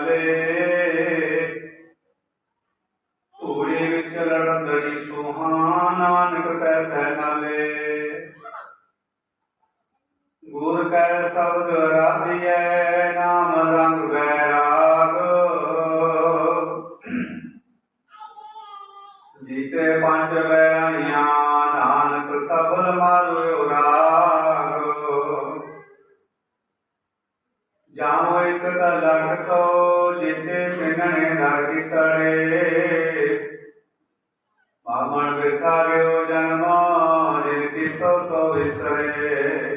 ਇੱਕ ਓੰਕਾਰ ਸਤਿਗੁਰ ਪ੍ਰਸਾਦ ਕਰਤੇ ਸੁਹਾ, ਨਾਨਕ ਕੈ ਸਹਿ ਨਾਲੇ ਗੁਰ ਕੈ ਸ਼ਬਦ ਰਾਧਿਐ, ਨਾਮ ਰੰਗ ਵੈ ਜਿਤੇ ਪਿੰਨਣੇ ਨਰ ਕੀਤੜੇ। ਬਾਮਣ ਵਿਖਾਰਿਓ ਜਨਮ, ਜਿਨ ਕੀਤੋ ਸੋ ਵਿਸਰੇ।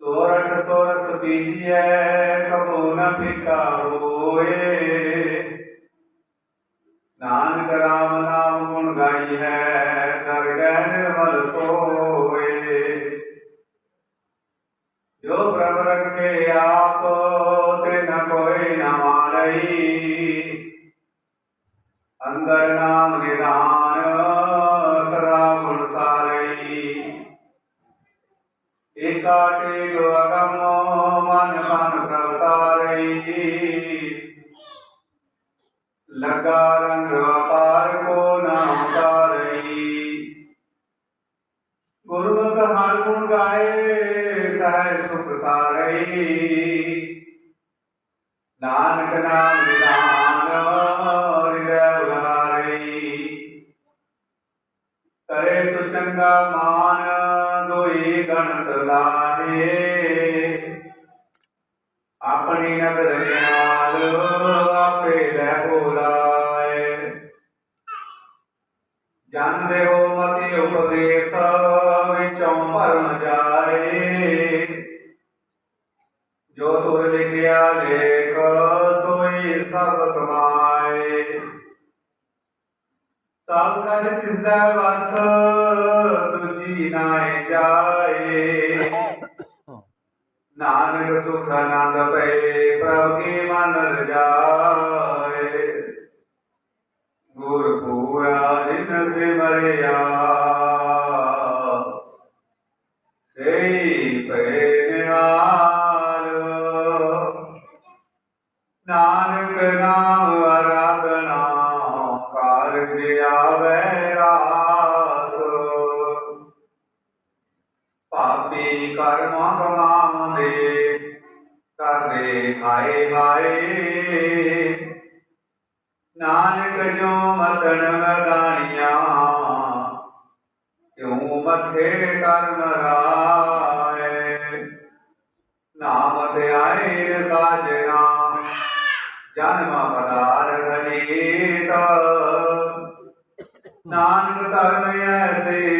ਸੋਰਠ ਸੋਰਸ ਪੀਜੀਐ, ਕਬੋ ਨ ਫਿਕਾ ਹੋਏ ਨਾਨਕ ਰਾਮ ਅੰਦਰ ਨਾਮ ਨਿਦਾਨ ਸਦਾ ਗੁਣ ਸਾਰਈ ਏਕਾ ਟੇਕ ਅਗਮ ਮਨ ਮਨ ਪ੍ਰਵਤਾਰਈ ਲਗਾ ਰੰਗ ਵਪਾਰ ਨਾਨਕ ਨਾਮ ਨਿਦਾਨ ਹਿਰਦੈ ਉਹਾਰਈ ਕਰੇ ਸੁਚੰਗਾ ਮਾਨ ਦੋਈ ਗਣਤ ਲਾਹੇ ਆਪਣੀ ਨਦਰ ਸਭ ਕਮਾਏ ਸਭ ਕਛ ਤਿਸ ਦਾ ਵਸ ਤੁਜੀ ਨਾਏ ਜਾਏ। ਨਾਨਕ ਸੁਖ ਆਨੰਦ ਪਏ ਪ੍ਰਭ ਕੀ ਮਨ ਰਜਾਏ। ਨਾਨਕ ਨਾਮ ਆਰਾਧਨਾ ਕਰ ਆਵੈ ਰਾਸ। ਪਾਪੀ ਕਰਮ ਕਮਾਉਂਦੇ, ਕਰਦੇ ਹਾਏ ਹਾਏ। ਨਾਨਕ ਜੋ ਮਤਨ ਮਦਾਨੀਆਂ ਕਿਉ ਮਥੇ ਕਰਨ ਰਾ ਜਨਮ ਪਦਾਰ ਘਨੀਤ ਨਾਨਕ ਧਰਮ ਐਸੇ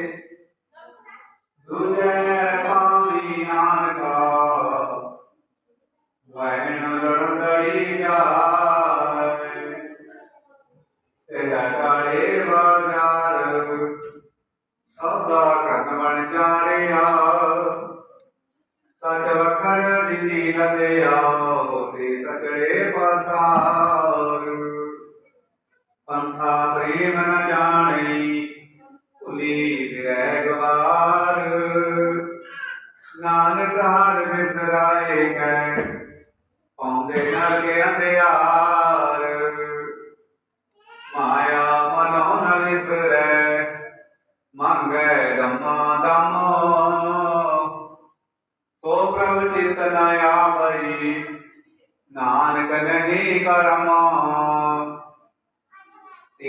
ਤੇਰਾ ਟਾਲੇ ਬਾਜ਼ਾਰ। ਸਦਾ ਕਰਨ ਬਣ ਚਾਰਿਆ ਸੱਚ ਵਖਰ ਜਿਨੀ ਨਦਿਆ ਸੇ ਸਚੜੇ ਪਸਾਰ। ਪੰਥਾ ਪ੍ਰੇਮ ਨ ਜਾਣਈ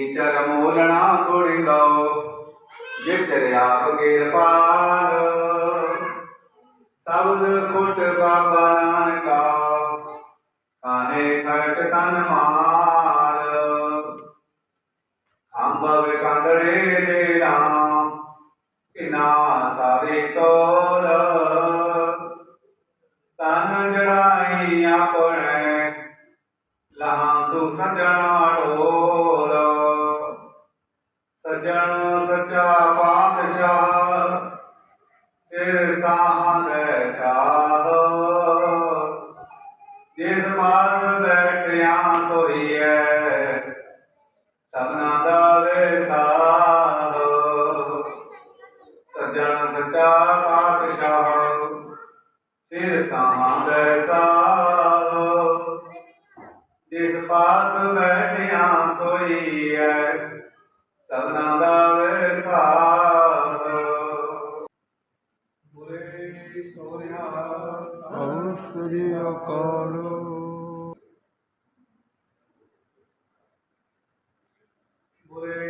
ਤੀਚਰ ਮੂਲਣਾ ਤੋੜਿੰਦੋ ਜਿਚਰ ਆਪ ਕਿਰਪਾਲ ਸਬਦ ਕੁਟ ਬਾਬਾ ਨਾਨਕਾ ਕਾਨੇ ਸੱਚਾ ਪਾਤਸ਼ਾਹ, ਸਿਰ ਸਾਹੰਦ ਸਾਹ। ਜਿਸ ਪਾਸ ਬੈਠਿਆ ਸੋਈਐ ਸਭਨਾ ਦਾ ਵਿਸਾਹ ਸੱਜਣ ਸੱਚਾ ਪਾਤਸ਼ਾਹ, ਸਿਰ ਸਾਹੰਦ ਸਾਹ। ਜਿਸ ਪਾਸ ਬੈਠਿਆ ਸੋਈਐ ਸਭਨਾ poder